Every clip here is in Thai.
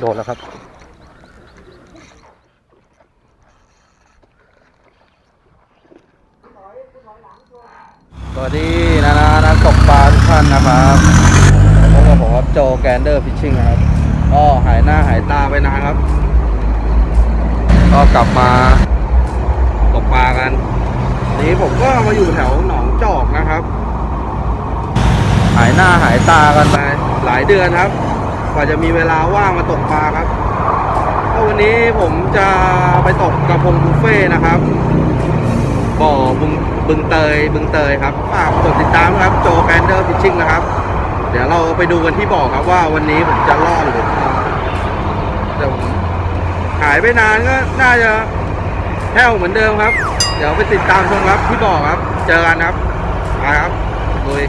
โดนแล้วครับ สวัสดีนะนะนักตกปลาทุกท่านนะครับพบกับผมครับโจแกนเดอร์ฟิชชิ่งครับ ก็หายหน้าหายตาไปนานครับ ก็กลับมาตกปลากันวันนี้ผมก็มาอยู่แถวหนองจอกนะครับ หายหน้าหายตากันไปหลายเดือนครับ กว่าจะมีเวลาว่างมาตกปลาครับก็วันนี้ผมจะไปตกกระพงบุฟเฟ่นะครับ บ่อบึงบึงเตยบึงเตยครับฝากกดติดตามครับโจแกนเดอร์ฟิชชิ่งนะครับ เดี๋ยวเราไปดูกันที่บ่อครับว่าวันนี้ผมจะรอดหรือไม่รอดแต่ผมหายไปนานก็น่าจะแห้วเหมือนเดิมครับ เดี๋ยวไปติดตามชมครับที่บ่อครับ เจอกันครับมาครับลุย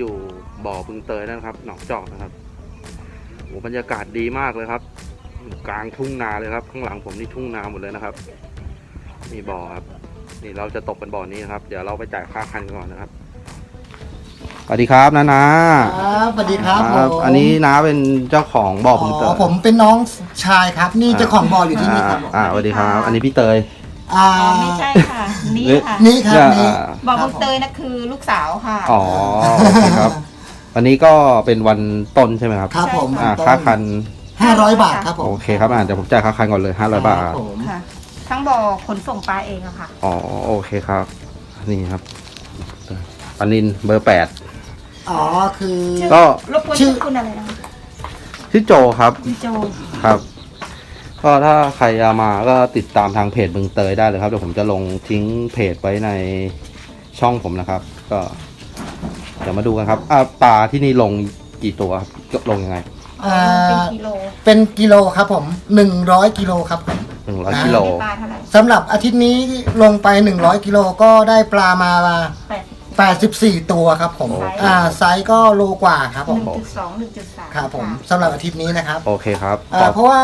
อยู่บ่อบึงเตยแล้วนะครับ หนองจอกนะครับโอ้บรรยากาศดีมากเลยครับอยู่กลางทุ่งนาเลยครับ ข้างหลังผมนี่ทุ่งนาหมดเลยนะครับนี่บ่อครับ นี่เราจะตกเป็นบ่อนี้นะครับ เดี๋ยวเราไปจ่ายค่าคันกันก่อนนะครับ สวัสดีครับนานาครับสวัสดีครับผมอันนี้น้าเป็นเจ้าของบ่อบึงเตอ๋อยผมเป็นน้องชายครับ นี่เจ้าของบ่ออยู่ที่นี่ครับผมอ่าสวัสดีครับ อันนี้พี่เตย อ่าอ๋อไม่ใช่ค่ะ นี่ค่ะ นี่ครับอ่านี่ บอกบุญเตยนะคือลูกสาวค่ะ อ๋อโอเคครับ วันนี้ก็เป็นวันต้นใช่ไหมครับครับผมอ่าค่าคันห้าร้อยบาทครับผมโอเคครับอ่าเดี๋ยวผมจ่ายค่าคันก่อนเลยห้าร้อยบาทครับผมค่ะ ทั้งบ่อขนส่งปลาเองอะค่ะ อ๋อโอเคครับ นี่ครับปานินเบอร์แปด อ๋อคือชื่อก็ รบกวนชื่อชื่อคุณอะไรนะคะชื่อโจครับ คุณโจครับ ก็ถ้าใครจะมาก็ติดตามทางเพจบึงเตยได้เลยครับ เดี๋ยวผมจะลงทิ้งเพจไว้ในช่องผมนะครับ ก็ เดี๋ยวมาดูกันครับอ่าปลาที่นี่ลงกี่ตัวครับลงยังไงอ่าเป็นกิโลเป็นกิโลครับผมหนึ่งร้อยกิโลครับผมหนึ่งร้อยอ่ากิโล ได้ปลาเท่าไหร่สำหรับอาทิตย์นี้ลงไป 100 กิโลก็ได้ปลามาแปด 84 ตัวครับผมโอเคอ่าไซส์ก็โลกว่าครับหผมนึ่งจุดสองหนึ่งจุดสามครับผมสำหรับอาทิตย์นี้นะครับโอเคครับอ่าเพราะว่า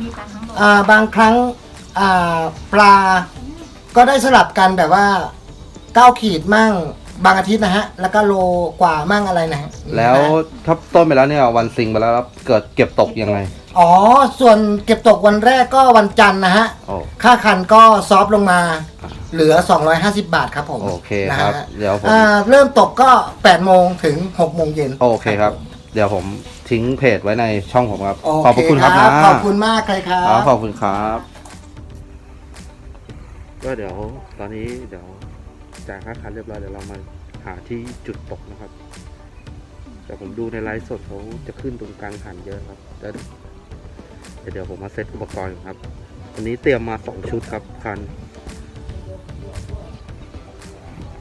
มีปลาทั้งบ่ออ่าบางครั้งอ่าปลาก็ได้สลับกันแบบว่าเก้าขีดมั่งบางอาทิตย์นะฮะ แล้วก็โลกว่ามั่งอะไรนะฮะแล้วถ้าต้นไปแล้วเนี่ยวันซิงไปแล้วครับเกิดเก็บตกยังไง อ๋อ ส่วนเก็บตกวันแรกก็วันจันทร์นะฮะ โอ้ ค่าคันก็ซอฟต์ลงมา เหลือ 250 บาทครับผมโอเคนะครับฮะเดี๋ยวผม อ่าเริ่มตกก็ 8 โมงถึง 6 โมงเย็นโอเคครับ เดี๋ยวผมทิ้งเพจไว้ในช่องผมครับโอเขอบพระคุณครับนะขอบคุณมากเลยครัครับ บขอบคุณครับ ก็เดี๋ยวตอนนี้เดี๋ยวจ่ายค่าคันเรียบร้อยเดี๋ยวเรามาหาที่จุดตกนะครับ แต่ผมดูในไลฟ์สดเขาจะขึ้นตรงกลางหันเยอะครับแล้ว เดี๋ยวผมมาเซตอุปกรณ์ครับวันนี้เตรียมมาสองชุดครับคัน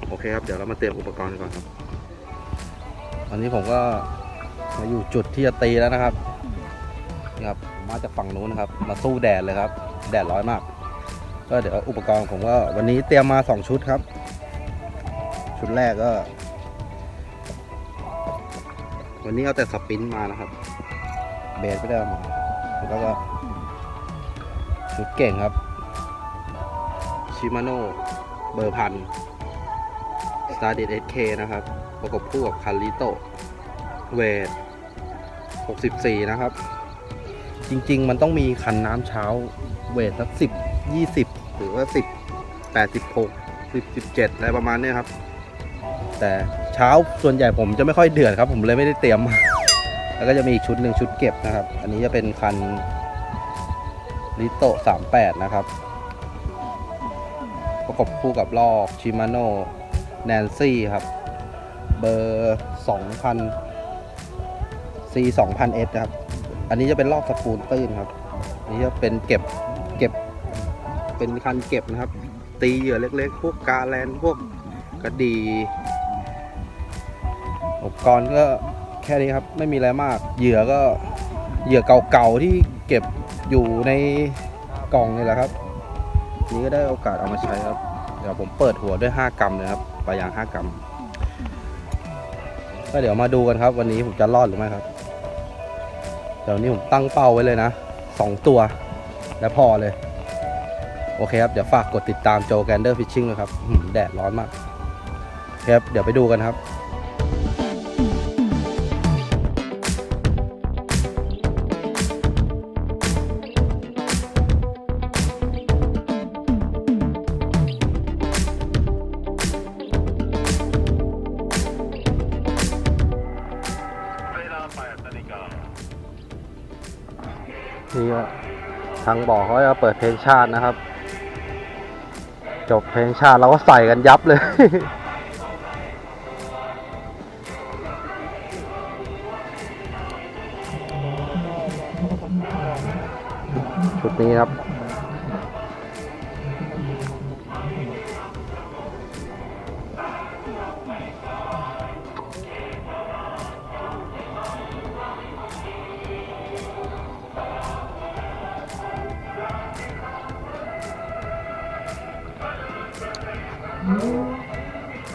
โอเคครับ เดี๋ยวเรามาเตรียมอุปกรณ์ก่อนครับตอนนี้ผมก็มาอยู่จุดที่จะตีแล้วนะครับนี่ครับ มาจากฝั่งนู้นนะครับ มาสู้แดดเลยครับ แดดร้อนมาก ก็เดี๋ยวอุปกรณ์ผมก็วันนี้เตรียมมาสองชุดครับ ชุดแรกก็ วันนี้เอาแต่สปรินต์มานะครับ เบสไม่ได้มา แล้วก็ชุดเก่งครับ ชิมาโน่เบอร์พัน s t a r d e d SK นะครับ ประกบคู่กับคันลิโตเวท64 นะครับ จริง ๆ มันต้องมีคันน้ำเช้าเวทสัก10 20หรือว่า10 86 10 17อะไรประมาณเนี้ยครับ แต่เช้าส่วนใหญ่ผมจะไม่ค่อยเดือดครับ ผมเลยไม่ได้เตรียมมา แล้วก็จะมีอีกชุดหนึ่งชุดเก็บนะครับ อันนี้จะเป็นคันลิโต38นะครับ ประกบคู่กับลอกชิมาโน่แนนซี่ครับ เบอร์2,000 C 2,000 S นะครับ อันนี้จะเป็นลอกสปูลตื้นครับ อันนี้จะเป็นเก็บเก็บเป็นคันเก็บนะครับ ตีเหยื่อเล็กๆ พวกกาแลนพวกกระดีอุปกรณ์ก็ แค่นี้ครับ ไม่มีอะไรมาก เหยื่อก็เหยื่อเก่าๆที่เก็บอยู่ในกล่องนี่แหละครับ นี้ก็ได้โอกาสเอามาใช้ครับ เดี๋ยวผมเปิดหัวด้วย 5 กรัมเลยครับปลายาง 5 กรัม ก็เดี๋ยวมาดูกันครับ วันนี้ผมจะรอดหรือไม่ครับ เดี๋ยวนี้ผมตั้งเป้าไว้เลยนะสองตัว และพอเลย โอเคครับ เดี๋ยวฝากกดติดตามโจแกนเดอร์ฟิชชิ่งนะครับแดดร้อนมากครับ เดี๋ยวไปดูกันครับ นี่ก็ทางบ่อเขาจะเปิดเพลงชาตินะครับ จบเพลงชาติเราก็ใส่กันยับเลยชุดนี้ครับ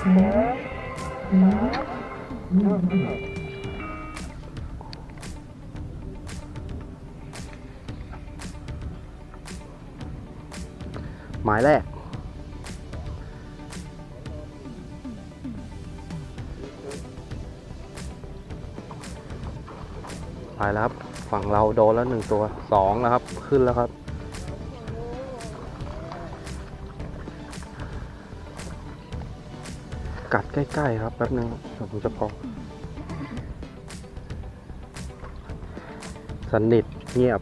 หมายแรก ไปแล้วครับ ฝั่งเราโดนแล้วหนึ่งตัวสองแล้วครับ ขึ้นแล้วครับ ใกล้ๆครับแป๊บนึงเดี๋ยวผมจะพอสนิทเงียบ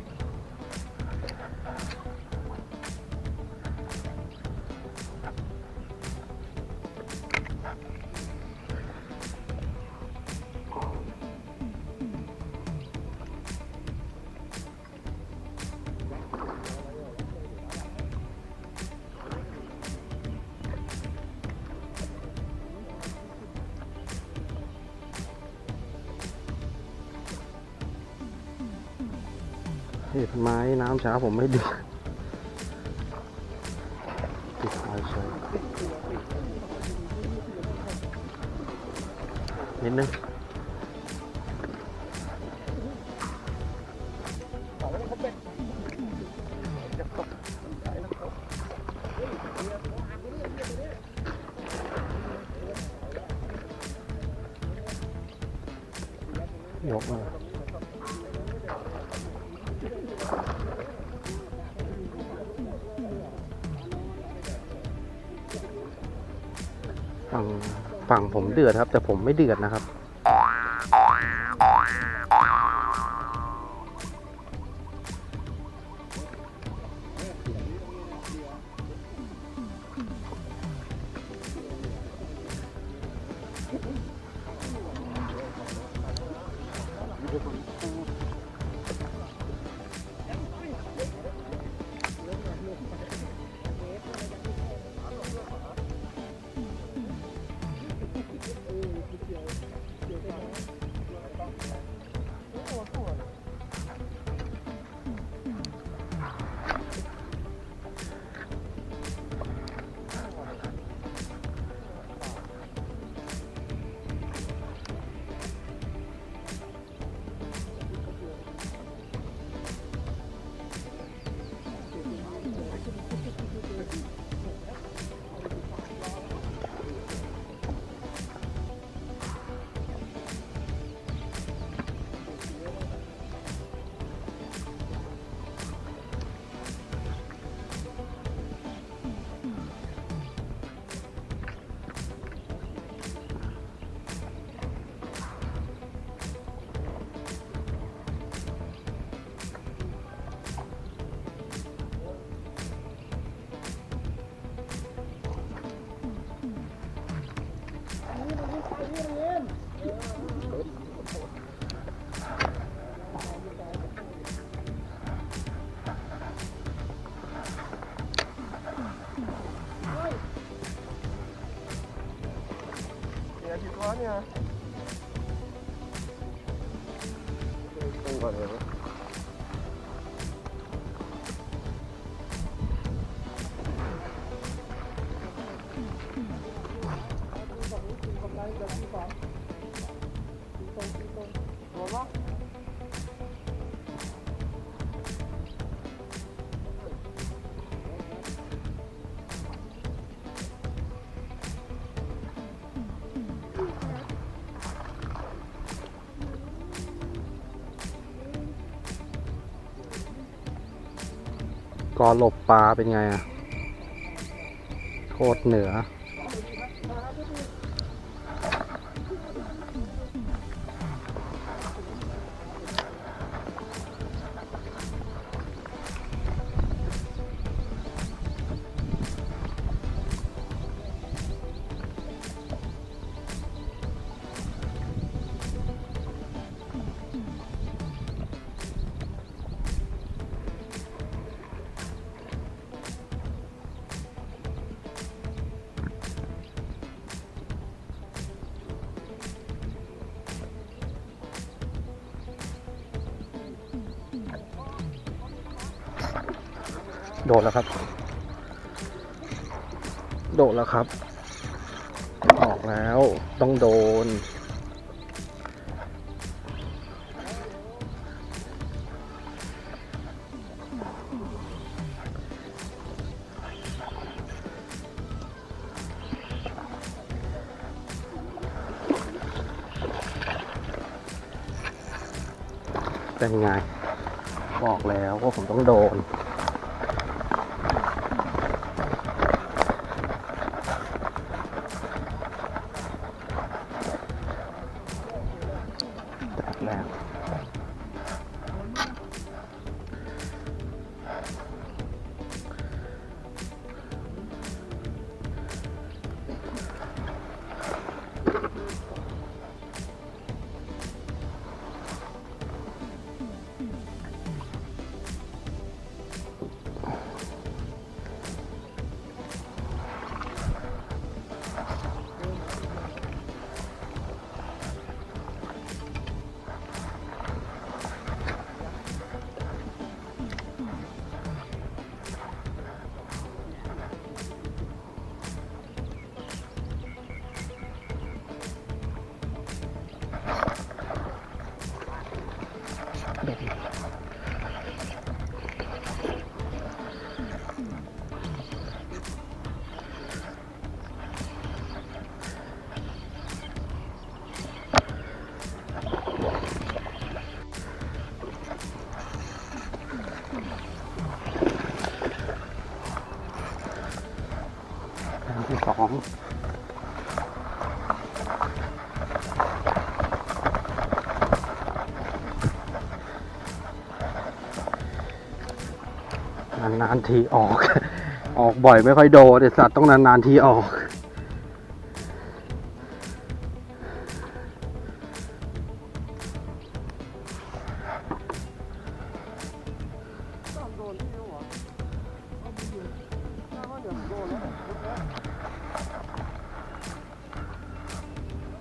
เห็ดไม้น้ำช้าผมไม่ดื่มติดไฟเฉยนิดนึงยกมา ฝั่งฝั่งผมเดือดครับ แต่ผมไม่เดือดนะครับ กอหลบปลาเป็นไงอะโคตรเหนือ โดดแล้วครับ โดดแล้วครับ ออกแล้วต้องโดน เป็นไง บอกแล้วว่าผมต้องโดน แต นานๆทีออก ออกบ่อยไม่ค่อยโดนไอ้สัตว์ต้องนานๆทีออก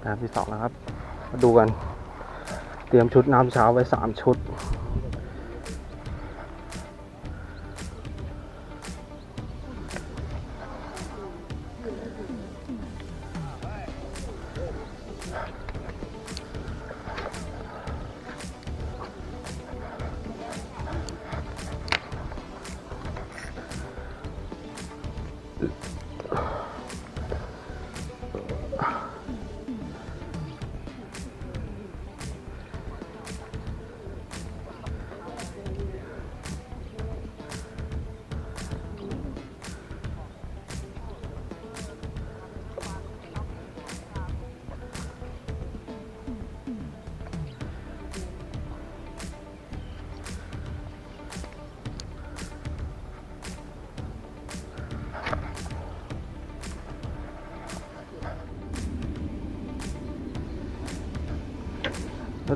น้ำที่สองแล้วครับ มาดูกัน เตรียมชุดน้ำเช้าไว้สามชุด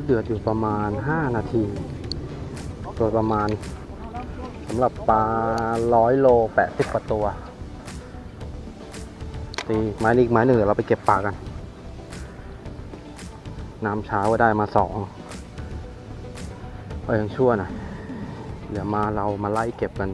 เดือดอยู่ประมาณ 5 นาทีโดยประมาณสำหรับปลาร้อยโล80กว่าตัวตีไม้นี้อีกไม้หนึ่งเดี๋ยวเราไปเก็บปลากัน น้ำเช้าก็ได้มาสองก็ยังชั่วหน่อยเดี๋ยวมาเรามาไล่เก็บกัน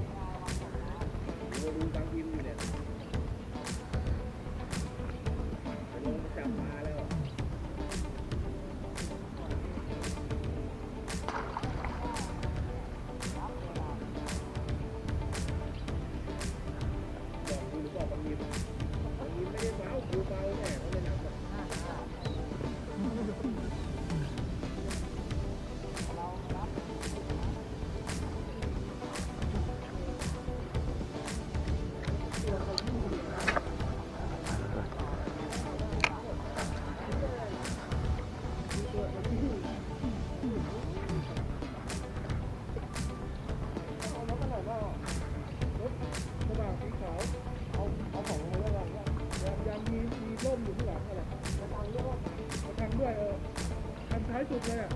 ลุกเลยอะ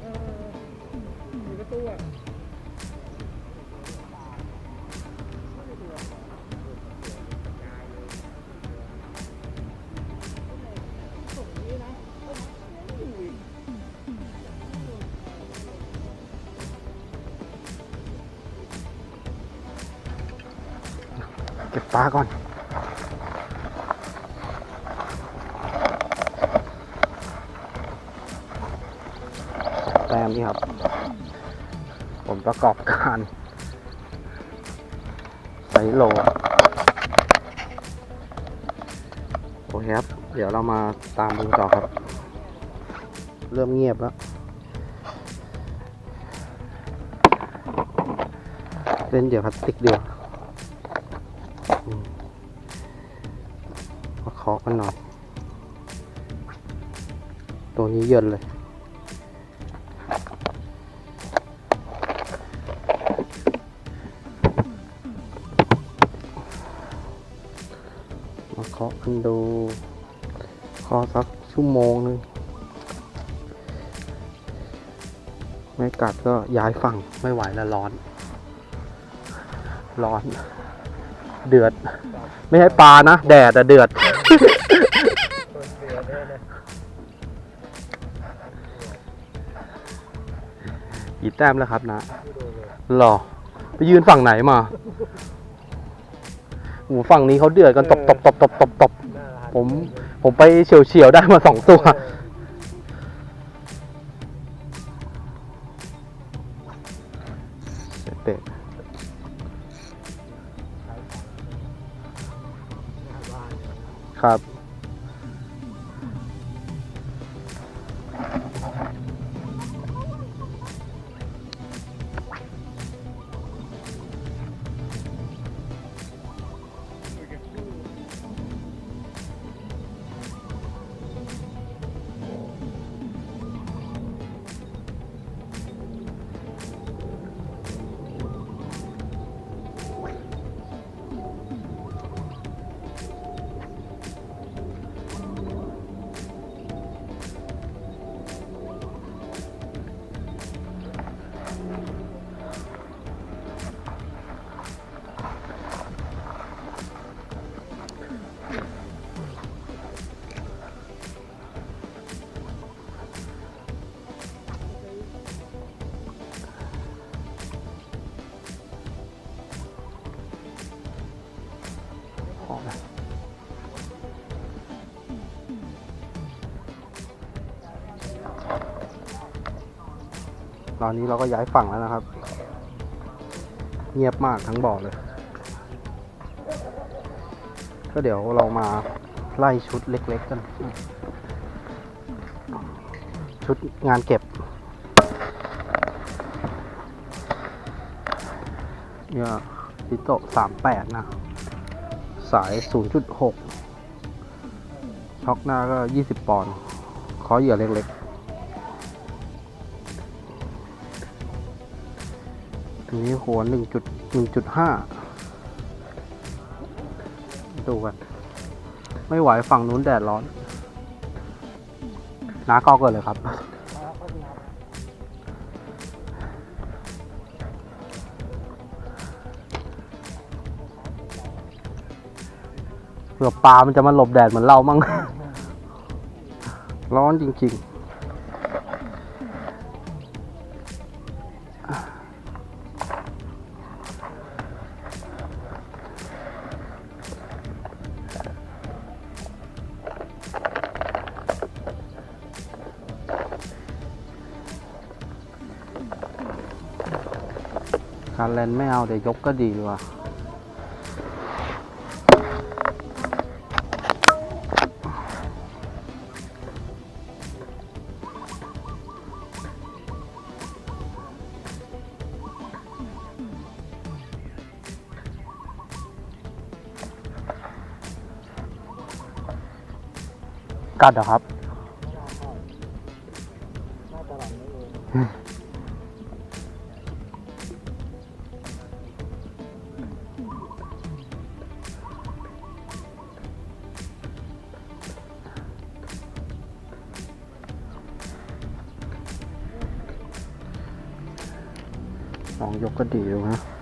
เอออยู่ประตูอะเก็บปลาก่อน ครับ ผมประกอบการไซโลโอเคครับ เดี๋ยวเรามาตามดูต่อครับ เริ่มเงียบแล้วเล่นเดี๋ยวพลาสติกเดียวมมาเคาะกันหน่อย ตัวนี้เยินเลย คนดูเคาะสักชั่วโมงหนึงไม่กัดก็ย้ายฝั่งไม่ไหวแล้วร้อน ร้อน เดือด ไม่ใช่ปลานะ แดดอะเดือด กี่แต้มแล้วครับนะหรอ ไปยืนฝั่งไหนมา โหูฝั่งนี้เขาเดือดกันตบตบตบตบตบตบผมผมไปเฉียวเฉียวๆได้มาสองตัว อนนี้เราก็ย้ายฝั่งแล้วนะครับ เงียบมากทั้งบ่อเลย ก็เดี๋ยวเรามาไล่ชุดเล็ก ๆ กัน ชุดงานเก็บเนี่ยพิโตสามแปดนะ สาย 0.6 ช็อกหน้าก็ 20 ปอนด์ขอเหยื่อเล็ก ๆ อันนี้หัว1.1.5ดูกัน ไม่ไหวฝั่งนู้นแดดร้อนน้ากอเกิดเลยครับ เผื่อปลามันจะมาหลบแดดเหมือนเรามั่งร้อนจริง ๆ ลนไม่เอาเดี๋ยวยกก็ดีว่ะกัดเหรอครับ ลองยกกระดีดูนะ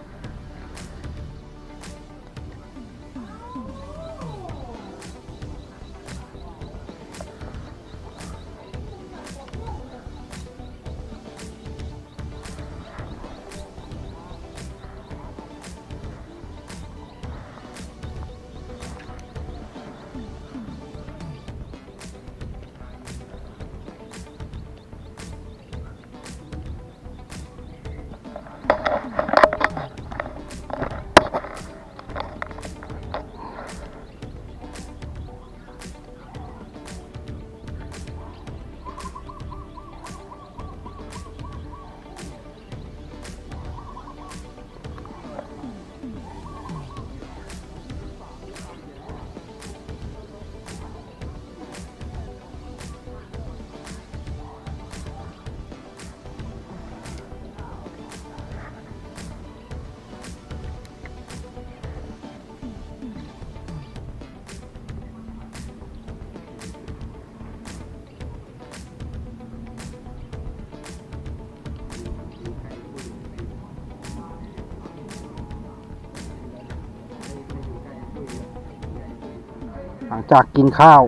ลังจากกินข้าว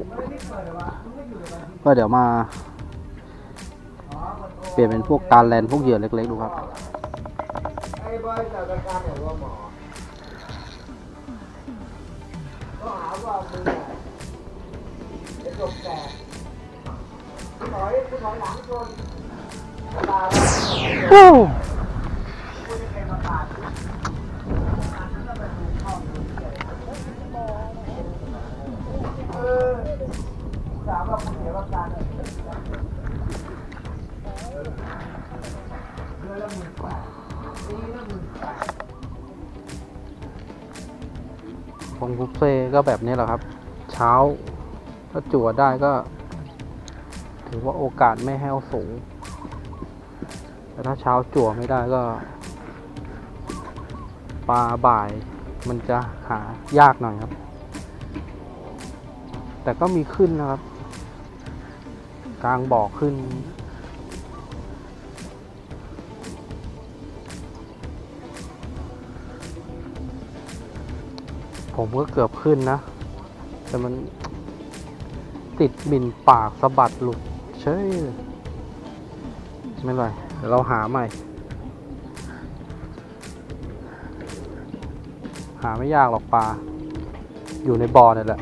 ก็เดี๋ยวมา เปลี่ยนเป็นพวกการแลนพวกเหยื่อเล็กๆดูครับไอ้บอยจากรายการไหนว่าหมอก็หาว่ามึงอะไอ้จบแก่ถอยกูถอยหลังชนเวลาแล้วกูจะเป็นประกาศเออถามว่าคุณเสียประกันเดือน ละหมื่นกว่าปีละหมื่นกว่าพงบุฟเฟ่ก็แบบนี้แหละครับ เช้า ถ้าจั่วได้ก็ ถือว่าโอกาสไม่แห้วสูง แต่ถ้าเช้าจั่วไม่ได้ก็ ปลาบ่ายมันจะหายากหน่อยครับ แต่ก็มีขึ้นนะครับ กลางบ่อขึ้น ผมก็เกือบขึ้นนะ แต่มันติดบินปากสะบัดหลุดเฉยเลยไม่ไรเดี๋ยวเราหาใหม่ หาไม่ยากหรอกปลา อยู่ในบ่อนี่แหละ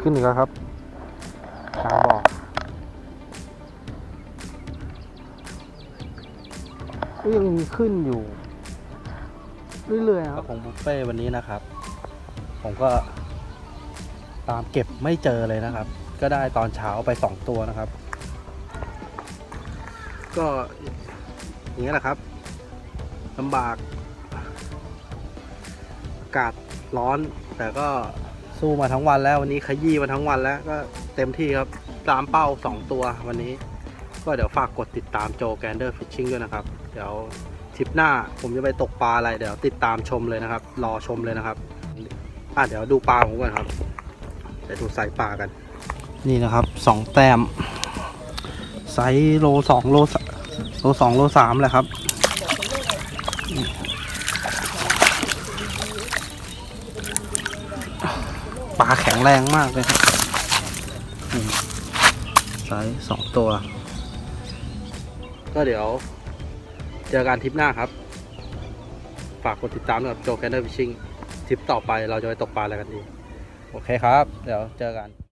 ขึ้นอีกแล้วครับ ขึ้นอยู่ เรื่อยๆครับ ของบุฟเฟ่วันนี้นะครับ ผมก็ตามเก็บไม่เจอเลยนะครับ ก็ได้ตอนเช้าไปสองตัวนะครับ ก็อย่างนี้แหละครับลำบากอากาศร้อน แต่ก็สู้มาทั้งวันแล้ววันนี้ขยี้มาทั้งวันแล้ว ก็เต็มที่ครับตามเป้าสองตัววันนี้ ก็เดี๋ยวฝากกดติดตามโจแกนเดอร์ฟิชชิงด้วยนะครับ เดี๋ยว ทริปหน้าผมจะไปตกปลาอะไรเดี๋ยวติดตามชมเลยนะครับ รอชมเลยนะครับอะเดี๋ยวดูปลาผมก่อนครับเดี๋ยวดูไซส์ปลากัน นี่นะครับสองแต้มไซส์โลสองโลสโลสองโลสามแหละครับปลาแข็งแรงมากเลยครับไซส์สองตัว ก็เดี๋ยว จอกันทริปหน้าครับ ฝากกดติดตามกับโจแกนเดอร์ฟิชชิ่งทริปต่อไปเราจะไปตกปลาอะไรกันดี โอเคครับ เดี๋ยวเจอกัน